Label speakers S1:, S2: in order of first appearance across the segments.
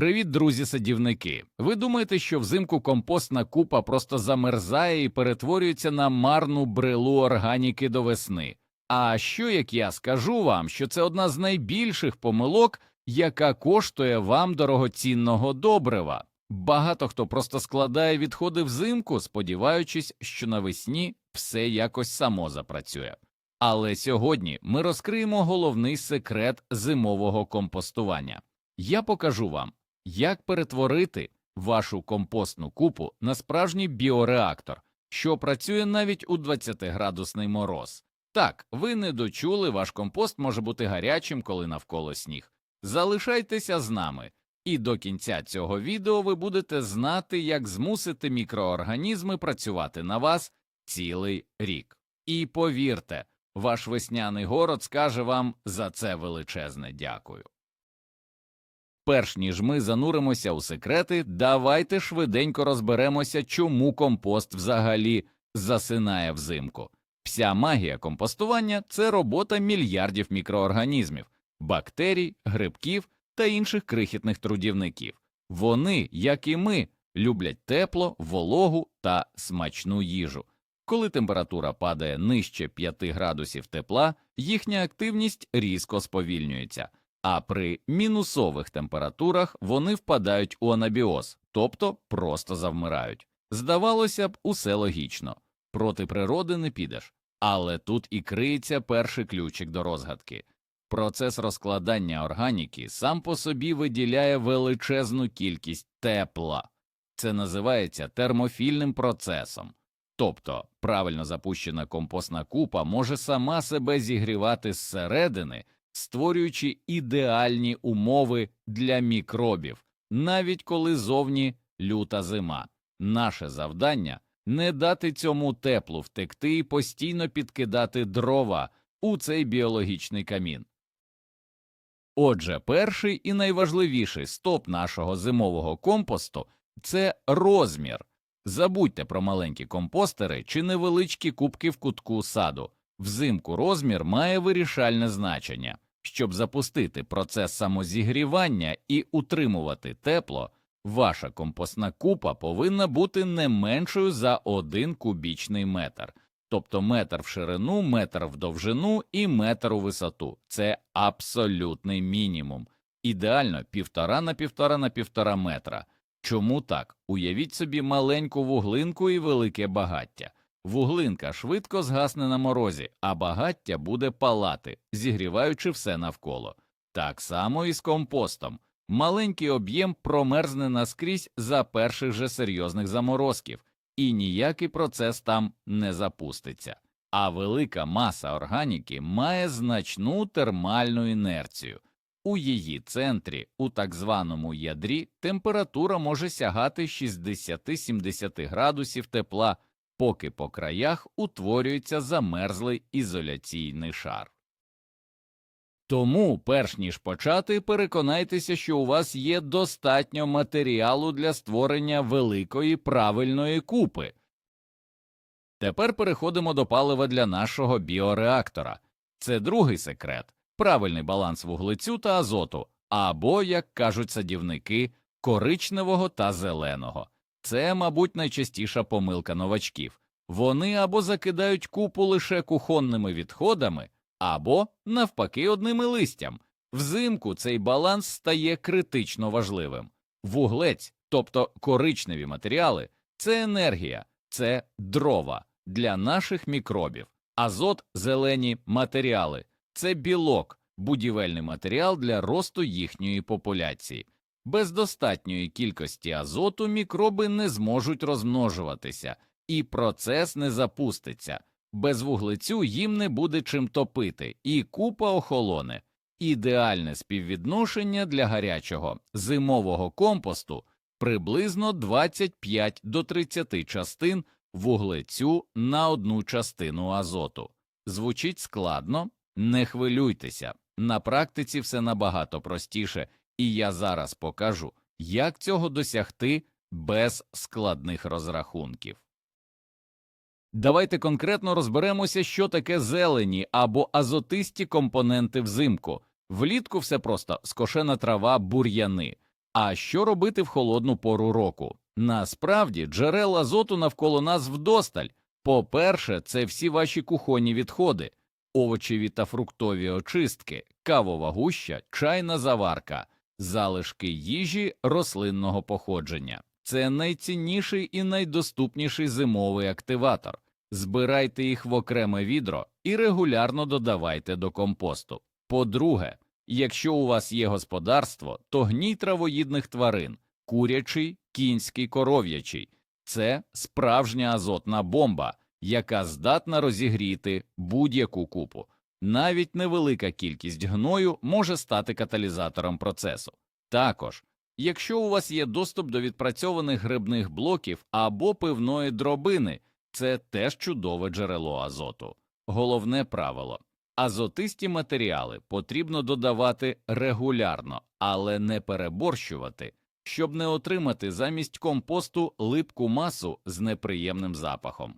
S1: Привіт, друзі-садівники! Ви думаєте, що взимку компостна купа просто замерзає і перетворюється на марну брелу органіки до весни? А що як я скажу вам, що це одна з найбільших помилок, яка коштує вам дорогоцінного добрива? Багато хто просто складає відходи взимку, сподіваючись, що навесні все якось само запрацює. Але сьогодні ми розкриємо головний секрет зимового компостування. Я покажу вам, як перетворити вашу компостну купу на справжній біореактор, що працює навіть у 20-градусний мороз. Так, ви не дочули, ваш компост може бути гарячим, коли навколо сніг. Залишайтеся з нами, і до кінця цього відео ви будете знати, як змусити мікроорганізми працювати на вас цілий рік. І повірте, ваш весняний город скаже вам за це величезне дякую. Перш ніж ми зануримося у секрети, давайте швиденько розберемося, чому компост взагалі засинає взимку. Вся магія компостування це робота мільярдів мікроорганізмів, бактерій, грибків та інших крихітних трудівників. Вони, як і ми, люблять тепло, вологу та смачну їжу. Коли температура падає нижче 5 градусів тепла, їхня активність різко сповільнюється а при мінусових температурах вони впадають у анабіоз, тобто просто завмирають. Здавалося б, усе логічно, проти природи не підеш, але тут і криється перший ключик до розгадки. Процес розкладання органіки сам по собі виділяє величезну кількість тепла, це називається термофільним процесом. Тобто правильно запущена компостна купа може сама себе зігрівати зсередини, створюючи ідеальні умови для мікробів, навіть коли зовні люта зима. Наше завдання не дати цьому теплу втекти і постійно підкидати дрова у цей біологічний камін. Отже, перший і найважливіший стоп нашого зимового компосту це розмір. Забудьте про маленькі компостери чи невеличкі кубки в кутку саду. Взимку розмір має вирішальне значення. Щоб запустити процес самозігрівання і утримувати тепло, ваша компостна купа повинна бути не меншою за 1 кубічний метр, тобто метр в ширину, метр в довжину і метр у висоту. Це абсолютний мінімум. Ідеально півтора на півтора на півтора метра. Чому так? Уявіть собі маленьку вуглинку і велике багаття. Вуглинка швидко згасне на морозі, а багаття буде палати, зігріваючи все навколо. Так само і з компостом. Маленький об'єм промерзне наскрізь за перших же серйозних заморозків, і ніякий процес там не запуститься. А велика маса органіки має значну термальну інерцію. У її центрі, у так званому ядрі, температура може сягати 60-70 градусів тепла поки по краях утворюється замерзлий ізоляційний шар. Тому, перш ніж почати, переконайтеся, що у вас є достатньо матеріалу для створення великої правильної купи. Тепер переходимо до палива для нашого біореактора. Це другий секрет правильний баланс вуглецю та азоту, або, як кажуть садівники, коричневого та зеленого. Це, мабуть, найчастіша помилка новачків. Вони або закидають купу лише кухонними відходами, або, навпаки, одними листям. Взимку цей баланс стає критично важливим. Вуглець, тобто коричневі матеріали, це енергія, це дрова для наших мікробів, азот, зелені матеріали, це білок, будівельний матеріал для росту їхньої популяції. Без достатньої кількості азоту мікроби не зможуть розмножуватися, і процес не запуститься. Без вуглецю їм не буде чим топити, і купа охолоне. Ідеальне співвідношення для гарячого зимового компосту приблизно 25 до 30 частин вуглецю на одну частину азоту. Звучить складно, не хвилюйтеся. На практиці все набагато простіше і я зараз покажу, як цього досягти без складних розрахунків. Давайте конкретно розберемося, що таке зелені або азотисті компоненти взимку. Влітку все просто скошена трава, бур'яни. А що робити в холодну пору року? Насправді джерел азоту навколо нас вдосталь. По-перше, це всі ваші кухонні відходи, овочеві та фруктові очистки, кавова гуща, чайна заварка, залишки їжі рослинного походження. Це найцінніший і найдоступніший зимовий активатор. Збирайте їх в окреме відро і регулярно додавайте до компосту. По-друге, якщо у вас є господарство, то гній травоїдних тварин, курячий, кінський, коров'ячий це справжня азотна бомба, яка здатна розігріти будь-яку купу. Навіть невелика кількість гною може стати каталізатором процесу. Також, якщо у вас є доступ до відпрацьованих грибних блоків або пивної дробини, це теж чудове джерело азоту. Головне правило азотисті матеріали потрібно додавати регулярно, але не переборщувати, щоб не отримати замість компосту липку масу з неприємним запахом.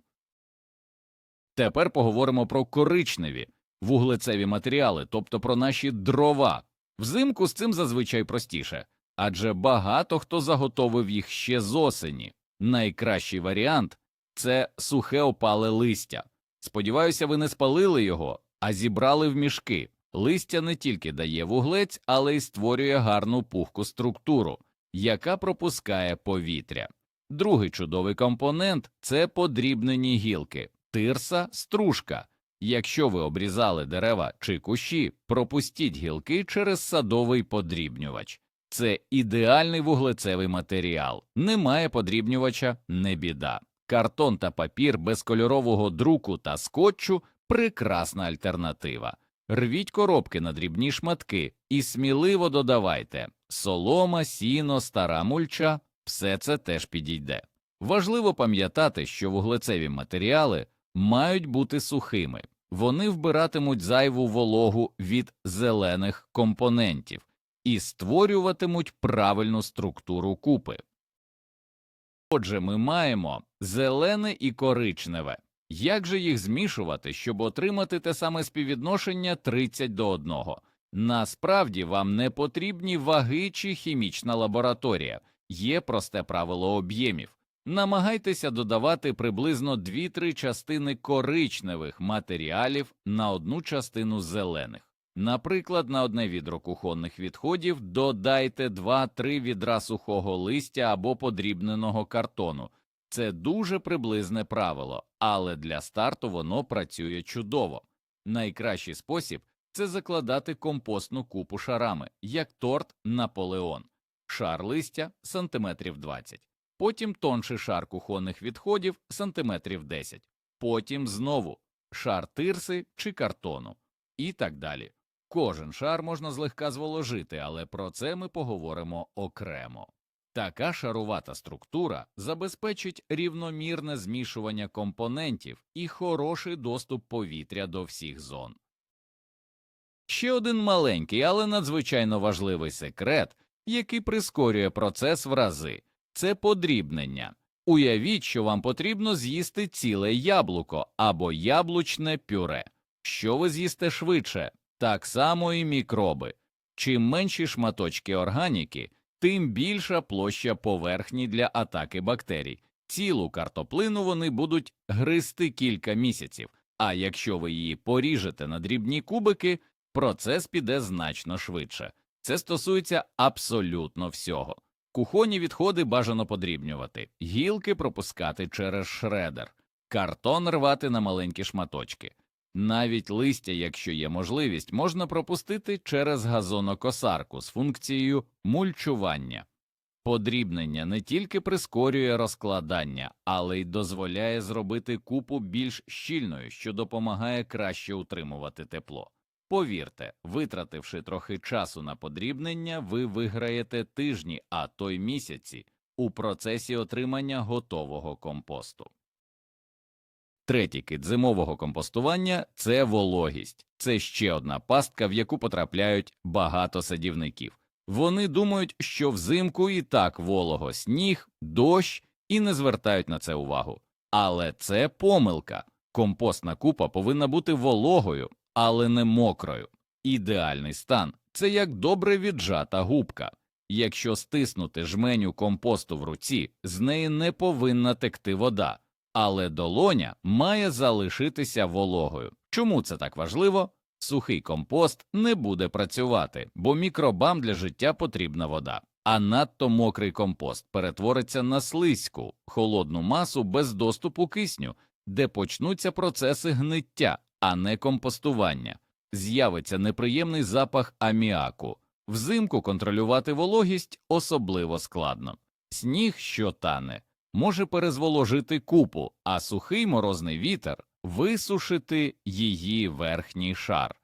S1: Тепер поговоримо про коричневі вуглецеві матеріали, тобто про наші дрова. Взимку з цим зазвичай простіше, адже багато хто заготовив їх ще з осені. Найкращий варіант це сухе опале листя. Сподіваюся, ви не спалили його, а зібрали в мішки. Листя не тільки дає вуглець, але й створює гарну пухку структуру, яка пропускає повітря. Другий чудовий компонент це подрібнені гілки, тирса, стружка. Якщо ви обрізали дерева чи кущі, пропустіть гілки через садовий подрібнювач. Це ідеальний вуглецевий матеріал. Немає подрібнювача, не біда. Картон та папір без кольорового друку та скотчу прекрасна альтернатива. Рвіть коробки на дрібні шматки і сміливо додавайте солома, сіно, стара мульча все це теж підійде. Важливо пам'ятати, що вуглецеві матеріали мають бути сухими, вони вбиратимуть зайву вологу від зелених компонентів і створюватимуть правильну структуру купи. Отже, ми маємо зелене і коричневе. Як же їх змішувати, щоб отримати те саме співвідношення 30 до 1? Насправді вам не потрібні ваги чи хімічна лабораторія, є просте правило об'ємів. Намагайтеся додавати приблизно 2-3 частини коричневих матеріалів на одну частину зелених. Наприклад, на одне відро кухонних відходів додайте 2-3 відра сухого листя або подрібненого картону. Це дуже приблизне правило, але для старту воно працює чудово. Найкращий спосіб це закладати компостну купу шарами, як торт Наполеон, шар листя сантиметрів 20, потім тонший шар кухонних відходів сантиметрів 10, потім знову шар тирси чи картону і так далі. Кожен шар можна злегка зволожити, але про це ми поговоримо окремо. Така шарувата структура забезпечить рівномірне змішування компонентів і хороший доступ повітря до всіх зон. Ще один маленький, але надзвичайно важливий секрет, який прискорює процес в рази це подрібнення. Уявіть, що вам потрібно з'їсти ціле яблуко або яблучне пюре. Що ви з'їсте швидше, так само і мікроби. Чим менші шматочки органіки, тим більша площа поверхні для атаки бактерій. Цілу картоплину вони будуть гризти кілька місяців, а якщо ви її поріжете на дрібні кубики, процес піде значно швидше. Це стосується абсолютно всього. Кухонні відходи бажано подрібнювати, гілки пропускати через шредер, картон рвати на маленькі шматочки. Навіть листя, якщо є можливість, можна пропустити через газонокосарку з функцією мульчування. Подрібнення не тільки прискорює розкладання, але й дозволяє зробити купу більш щільною, що допомагає краще утримувати тепло. Повірте, витративши трохи часу на подрібнення, ви виграєте тижні, а то й місяці у процесі отримання готового компосту. Третій кит зимового компостування це вологість. Це ще одна пастка, в яку потрапляють багато садівників. Вони думають, що взимку і так волого сніг, дощ і не звертають на це увагу. Але це помилка. Компостна купа повинна бути вологою, але не мокрою. Ідеальний стан це як добре віджата губка. Якщо стиснути жменю компосту в руці, з неї не повинна текти вода, але долоня має залишитися вологою. Чому це так важливо? Сухий компост не буде працювати, бо мікробам для життя потрібна вода, а надто мокрий компост перетвориться на слизьку, холодну масу без доступу кисню, де почнуться процеси гниття, а не компостування. З'явиться неприємний запах аміаку. Взимку контролювати вологість особливо складно. Сніг, що тане, може перезволожити купу, а сухий морозний вітер висушити її верхній шар.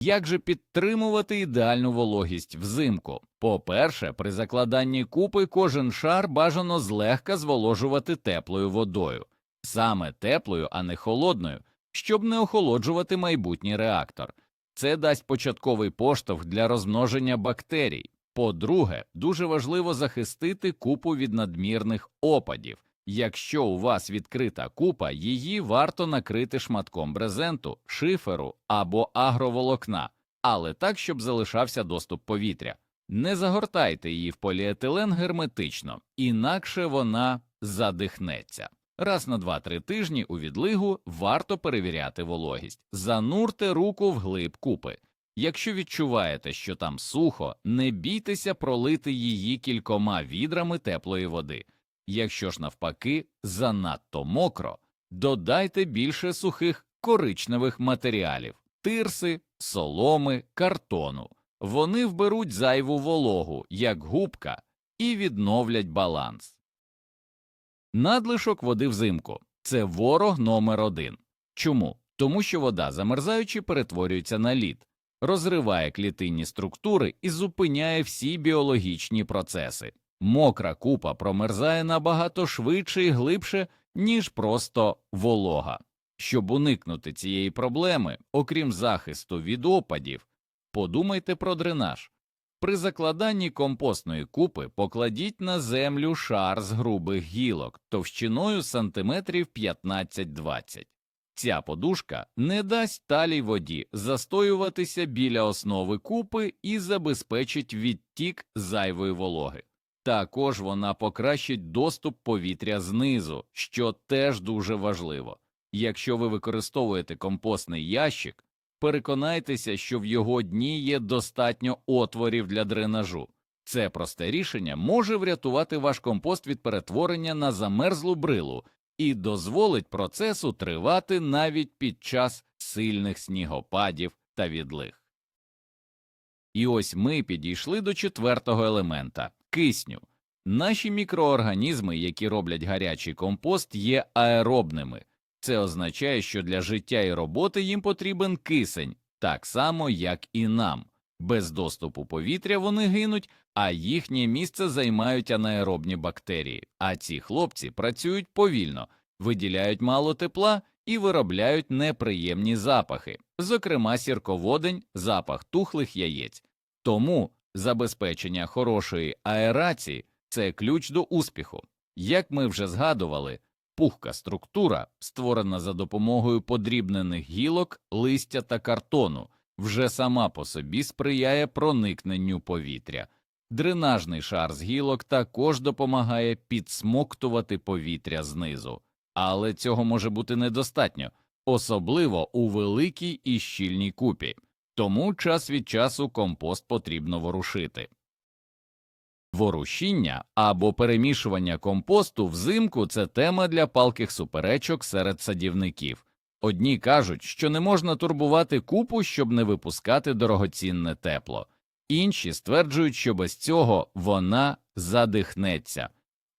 S1: Як же підтримувати ідеальну вологість взимку? По-перше, при закладанні купи кожен шар бажано злегка зволожувати теплою водою, саме теплою, а не холодною, щоб не охолоджувати майбутній реактор. Це дасть початковий поштовх для розмноження бактерій. По-друге, дуже важливо захистити купу від надмірних опадів. Якщо у вас відкрита купа, її варто накрити шматком брезенту, шиферу або агроволокна, але так, щоб залишався доступ повітря. Не загортайте її в поліетилен герметично, інакше вона задихнеться. Раз на 2-3 тижні у відлигу варто перевіряти вологість. Занурте руку в глиб купи. Якщо відчуваєте, що там сухо, не бійтеся пролити її кількома відрами теплої води. Якщо ж навпаки занадто мокро, додайте більше сухих коричневих матеріалів тирси, соломи, картону. Вони вберуть зайву вологу, як губка, і відновлять баланс. Надлишок води взимку це ворог номер один. Чому? Тому що вода, замерзаючи, перетворюється на лід, розриває клітинні структури і зупиняє всі біологічні процеси. Мокра купа промерзає набагато швидше і глибше, ніж просто волога. Щоб уникнути цієї проблеми, окрім захисту від опадів, подумайте про дренаж. При закладанні компостної купи покладіть на землю шар з грубих гілок товщиною сантиметрів 15-20. Ця подушка не дасть талій воді застоюватися біля основи купи і забезпечить відтік зайвої вологи. Також вона покращить доступ повітря знизу, що теж дуже важливо. Якщо ви використовуєте компостний ящик, переконайтеся, що в його дні є достатньо отворів для дренажу. Це просте рішення може врятувати ваш компост від перетворення на замерзлу брилу і дозволить процесу тривати навіть під час сильних снігопадів та відлиг. І ось ми підійшли до четвертого елемента кисню. Наші мікроорганізми, які роблять гарячий компост, є аеробними. Це означає, що для життя і роботи їм потрібен кисень, так само, як і нам. Без доступу повітря вони гинуть, а їхнє місце займають анаеробні бактерії. А ці хлопці працюють повільно, виділяють мало тепла і виробляють неприємні запахи, зокрема сірководень, запах тухлих яєць. Тому забезпечення хорошої аерації це ключ до успіху. Як ми вже згадували, пухка структура, створена за допомогою подрібнених гілок, листя та картону, вже сама по собі сприяє проникненню повітря. Дренажний шар з гілок також допомагає підсмоктувати повітря знизу, але цього може бути недостатньо, особливо у великій і щільній купі, тому час від часу компост потрібно ворушити. Ворушіння або перемішування компосту взимку це тема для палких суперечок серед садівників. Одні кажуть, що не можна турбувати купу, щоб не випускати дорогоцінне тепло, інші стверджують, що без цього вона задихнеться.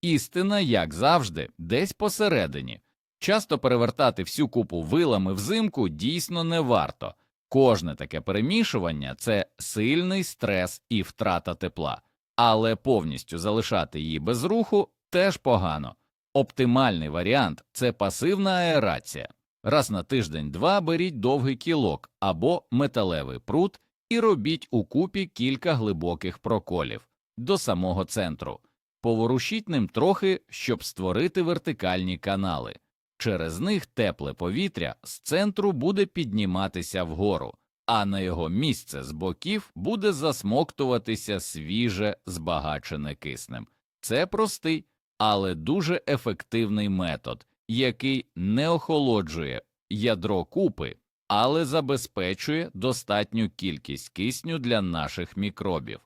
S1: Істина, як завжди, десь посередині. Часто перевертати всю купу вилами взимку дійсно не варто. Кожне таке перемішування це сильний стрес і втрата тепла але повністю залишати її без руху теж погано. Оптимальний варіант це пасивна аерація. Раз на тиждень-два беріть довгий кілок або металевий прут і робіть у купі кілька глибоких проколів до самого центру, поворушіть ним трохи, щоб створити вертикальні канали. Через них тепле повітря з центру буде підніматися вгору, а на його місце з боків буде засмоктуватися свіже збагачене киснем. Це простий, але дуже ефективний метод, який не охолоджує ядро купи, але забезпечує достатню кількість кисню для наших мікробів.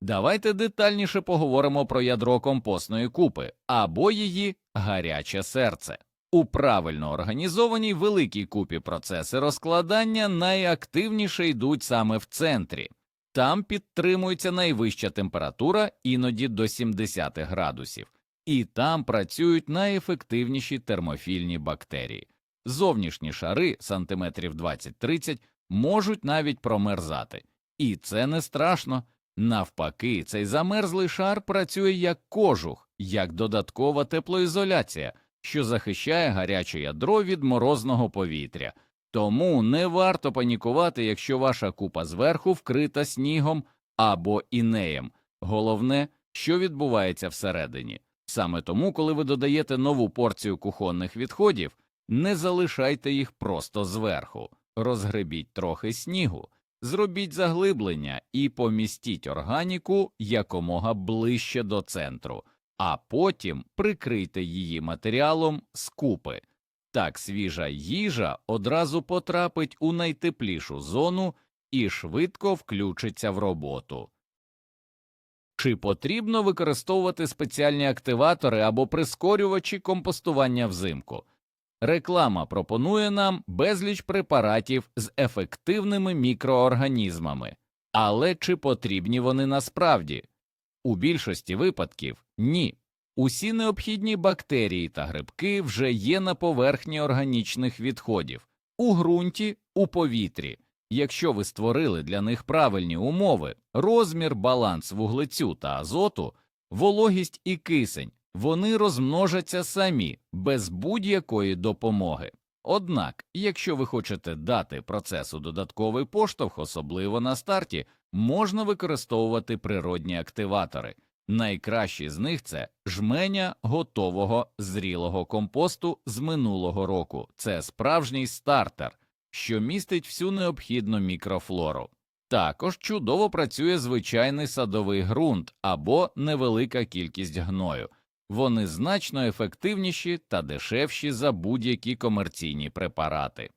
S1: Давайте детальніше поговоримо про ядро компостної купи або її гаряче серце. У правильно організованій великій купі процеси розкладання найактивніше йдуть саме в центрі. Там підтримується найвища температура, іноді до 70 градусів, і там працюють найефективніші термофільні бактерії. Зовнішні шари сантиметрів 20-30 можуть навіть промерзати, і це не страшно. Навпаки, цей замерзлий шар працює як кожух, як додаткова теплоізоляція, що захищає гаряче ядро від морозного повітря. Тому не варто панікувати, якщо ваша купа зверху вкрита снігом або інеєм. Головне, що відбувається всередині. Саме тому, коли ви додаєте нову порцію кухонних відходів, не залишайте їх просто зверху, розгребіть трохи снігу, зробіть заглиблення і помістіть органіку якомога ближче до центру, а потім прикрийте її матеріалом з. Так свіжа їжа одразу потрапить у найтеплішу зону і швидко включиться в роботу. Чи потрібно використовувати спеціальні активатори або прискорювачі компостування взимку? Реклама пропонує нам безліч препаратів з ефективними мікроорганізмами, але чи потрібні вони насправді? У більшості випадків ні. Усі необхідні бактерії та грибки вже є на поверхні органічних відходів, у ґрунті, у повітрі. Якщо ви створили для них правильні умови, розмір, баланс вуглецю та азоту, вологість і кисень, вони розмножаться самі без будь-якої допомоги. Однак, якщо ви хочете дати процесу додатковий поштовх, особливо на старті, можна використовувати природні активатори. Найкращі з них це жменя готового зрілого компосту з минулого року. Це справжній стартер, що містить всю необхідну мікрофлору. Також чудово працює звичайний садовий ґрунт або невелика кількість гною. Вони значно ефективніші та дешевші за будь-які комерційні препарати.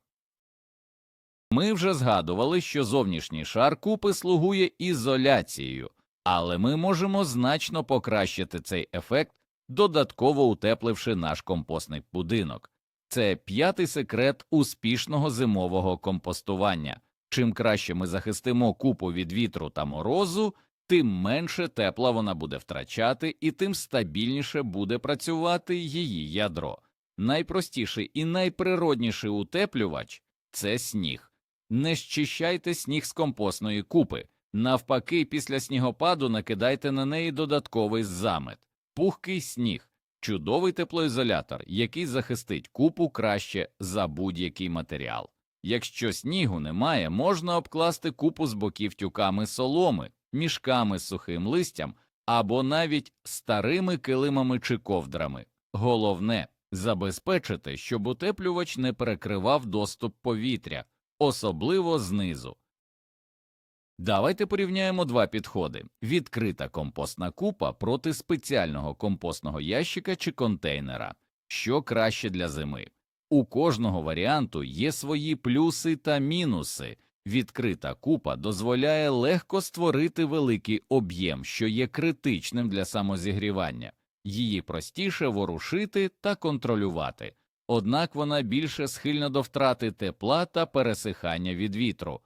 S1: Ми вже згадували, що зовнішній шар купи слугує ізоляцією, але ми можемо значно покращити цей ефект, додатково утепливши наш компостний будинок. Це п'ятий секрет успішного зимового компостування. Чим краще ми захистимо купу від вітру та морозу, тим менше тепла вона буде втрачати і тим стабільніше буде працювати її ядро. Найпростіший і найприродніший утеплювач це сніг. Не щищайте сніг з компостної купи. Навпаки, після снігопаду накидайте на неї додатковий замет, пухкий сніг, чудовий теплоізолятор, який захистить купу краще за будь-який матеріал. Якщо снігу немає, можна обкласти купу з боків тюками соломи, мішками з сухим листям або навіть старими килимами чи ковдрами. Головне забезпечити, щоб утеплювач не перекривав доступ повітря, особливо знизу. Давайте порівняємо два підходи: відкрита компостна купа проти спеціального компостного ящика чи контейнера, що краще для зими. У кожного варіанту є свої плюси та мінуси. Відкрита купа дозволяє легко створити великий об'єм, що є критичним для самозігрівання, її простіше ворушити та контролювати, однак вона більше схильна до втрати тепла та пересихання від вітру.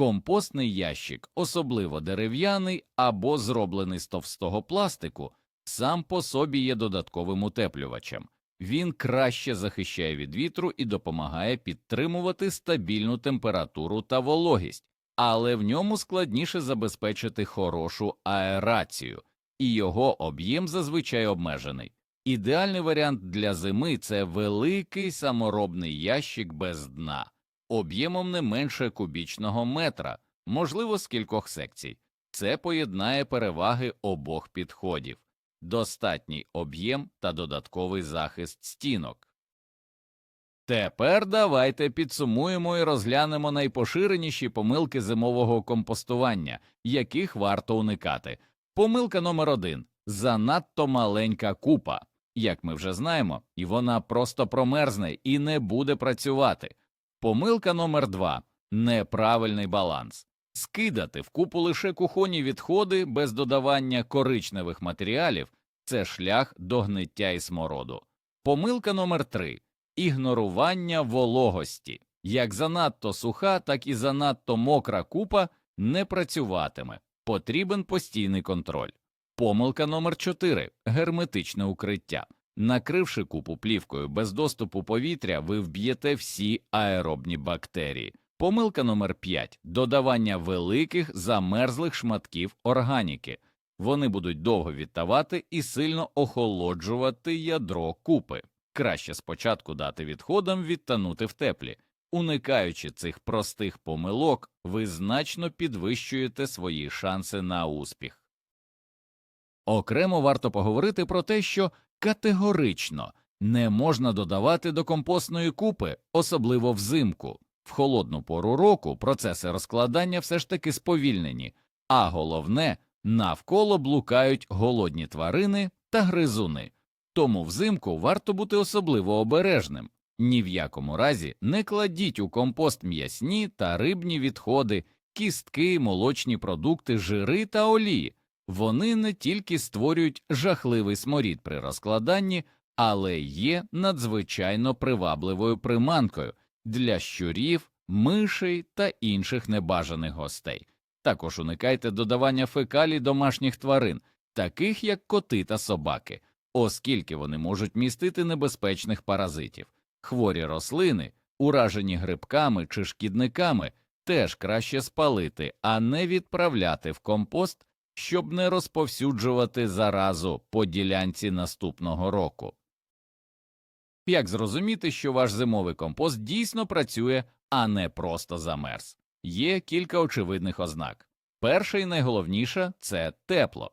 S1: Компостний ящик, особливо дерев'яний або зроблений з товстого пластику, сам по собі є додатковим утеплювачем. Він краще захищає від вітру і допомагає підтримувати стабільну температуру та вологість, але в ньому складніше забезпечити хорошу аерацію, і його об'єм зазвичай обмежений. Ідеальний варіант для зими це великий саморобний ящик без дна, об'ємом не менше кубічного метра, можливо, з кількох секцій. Це поєднає переваги обох підходів достатній об'єм та додатковий захист стінок. Тепер давайте підсумуємо і розглянемо найпоширеніші помилки зимового компостування, яких варто уникати. Помилка номер один занадто маленька купа. Як ми вже знаємо, і вона просто промерзне і не буде працювати. Помилка номер два неправильний баланс. Скидати в купу лише кухонні відходи без додавання коричневих матеріалів це шлях до гниття і смороду. Помилка номер три ігнорування вологості. Як занадто суха, так і занадто мокра купа не працюватиме. Потрібен постійний контроль. Помилка номер 4 герметичне укриття. Накривши купу плівкою без доступу повітря, ви вб'єте всі аеробні бактерії. Помилка номер 5 додавання великих замерзлих шматків органіки. Вони будуть довго відтавати і сильно охолоджувати ядро купи. Краще спочатку дати відходам відтанути в теплі. Уникаючи цих простих помилок, ви значно підвищуєте свої шанси на успіх. Окремо варто поговорити про те, що категорично не можна додавати до компостної купи, особливо взимку. В холодну пору року процеси розкладання все ж таки сповільнені, а головне навколо блукають голодні тварини та гризуни. Тому взимку варто бути особливо обережним. Ні в якому разі не кладіть у компост м'ясні та рибні відходи, кістки, молочні продукти, жири та олії. Вони не тільки створюють жахливий сморід при розкладанні, але є надзвичайно привабливою приманкою для щурів, мишей та інших небажаних гостей. Також уникайте додавання фекалій домашніх тварин, таких як коти та собаки, оскільки вони можуть містити небезпечних паразитів. Хворі рослини, уражені грибками чи шкідниками, теж краще спалити, а не відправляти в компост, щоб не розповсюджувати заразу по ділянці наступного року. Як зрозуміти, що ваш зимовий компост дійсно працює, а не просто замерз? Є кілька очевидних ознак. Перша і найголовніша це тепло.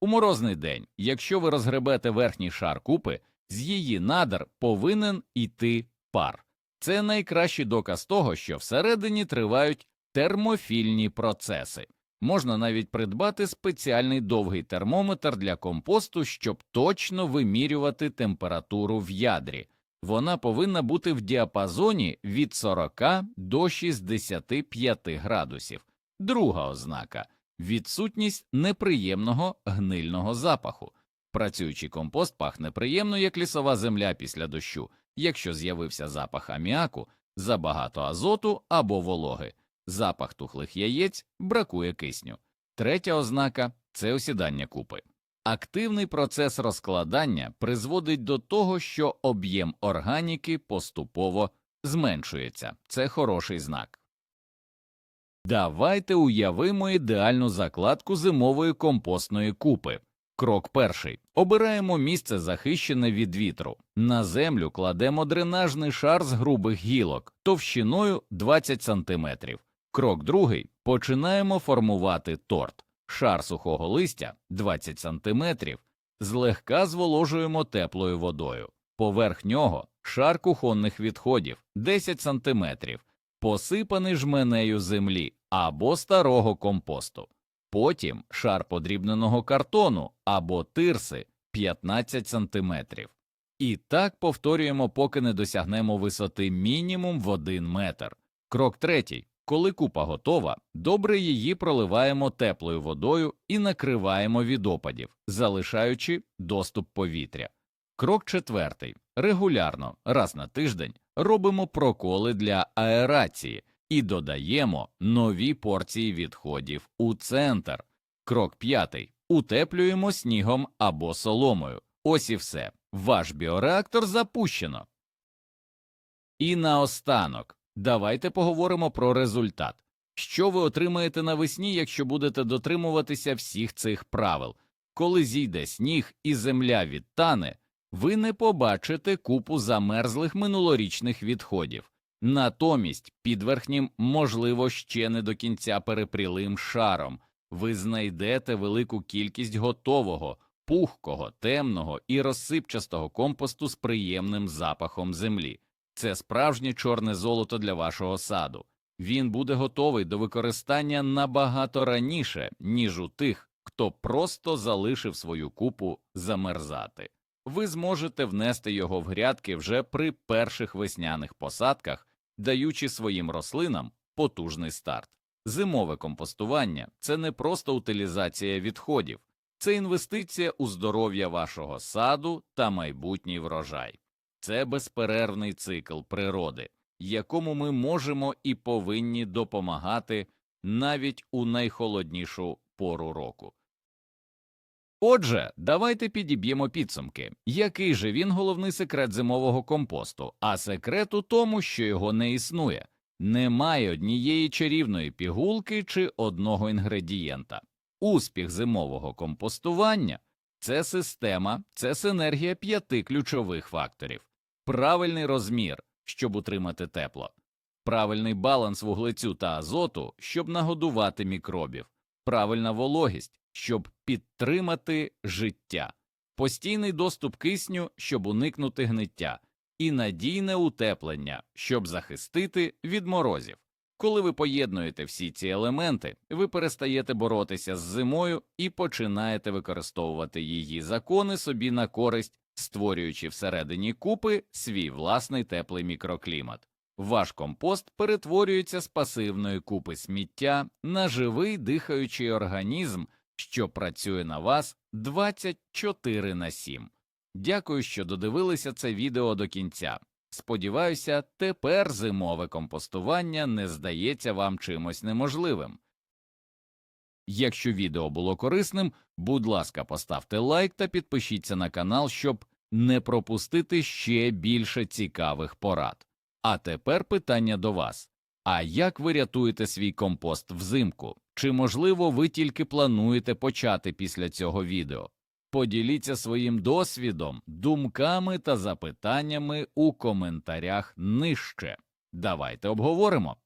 S1: У морозний день, якщо ви розгребете верхній шар купи, з її надр повинен йти пар. Це найкращий доказ того, що всередині тривають термофільні процеси. Можна навіть придбати спеціальний довгий термометр для компосту, щоб точно вимірювати температуру в ядрі. Вона повинна бути в діапазоні від 40 до 65 градусів. Друга ознака відсутність неприємного гнильного запаху. Працюючий компост пахне приємно, як лісова земля після дощу, якщо з'явився запах аміаку, забагато азоту або вологи, запах тухлих яєць, бракує кисню. Третя ознака це осідання купи. Активний процес розкладання призводить до того, що об'єм органіки поступово зменшується. Це хороший знак. Давайте уявимо ідеальну закладку зимової компостної купи. Крок перший обираємо місце захищене від вітру. На землю кладемо дренажний шар з грубих гілок товщиною 20 см. Крок другий починаємо формувати торт. Шар сухого листя 20 см, злегка зволожуємо теплою водою. Поверх нього шар кухонних відходів 10 см, посипаний жменею землі або старого компосту. Потім шар подрібненого картону або тирси 15 см. І так повторюємо, поки не досягнемо висоти мінімум в 1 метр. Крок третій. Коли купа готова, добре її проливаємо теплою водою і накриваємо від опадів, залишаючи доступ повітря. Крок четвертий. Регулярно, раз на тиждень, робимо проколи для аерації і додаємо нові порції відходів у центр. Крок п'ятий. Утеплюємо снігом або соломою. Ось і все. Ваш біореактор запущено. І наостанок. Давайте поговоримо про результат. Що ви отримаєте навесні, якщо будете дотримуватися всіх цих правил? Коли зійде сніг і земля відтане, ви не побачите купу замерзлих минулорічних відходів. Натомість під верхнім, можливо, ще не до кінця перепрілим шаром, ви знайдете велику кількість готового, пухкого, темного і розсипчастого компосту з приємним запахом землі. Це справжнє чорне золото для вашого саду. Він буде готовий до використання набагато раніше, ніж у тих, хто просто залишив свою купу замерзати. Ви зможете внести його в грядки вже при перших весняних посадках, даючи своїм рослинам потужний старт. Зимове компостування це не просто утилізація відходів, це інвестиція у здоров'я вашого саду та майбутній врожай. Це безперервний цикл природи, якому ми можемо і повинні допомагати навіть у найхолоднішу пору року. Отже, давайте підіб'ємо підсумки. Який же він головний секрет зимового компосту? А секрет у тому, що його не існує. Немає однієї чарівної пігулки чи одного інгредієнта. Успіх зимового компостування це система, це синергія п'яти ключових факторів: правильний розмір, щоб утримати тепло, правильний баланс вуглецю та азоту, щоб нагодувати мікробів, правильна вологість, щоб підтримати життя, постійний доступ кисню, щоб уникнути гниття, і надійне утеплення, щоб захистити від морозів. Коли ви поєднуєте всі ці елементи, ви перестаєте боротися з зимою і починаєте використовувати її закони собі на користь, створюючи всередині купи свій власний теплий мікроклімат. Ваш компост перетворюється з пасивної купи сміття на живий дихаючий організм, що працює на вас 24 на 7. Дякую, що додивилися це відео до кінця. Сподіваюся, тепер зимове компостування не здається вам чимось неможливим. Якщо відео було корисним, будь ласка, поставте лайк та підпишіться на канал, щоб не пропустити ще більше цікавих порад. А тепер питання до вас. А як ви рятуєте свій компост взимку? Чи, можливо, ви тільки плануєте почати після цього відео? Поділіться своїм досвідом, думками та запитаннями у коментарях нижче. Давайте обговоримо.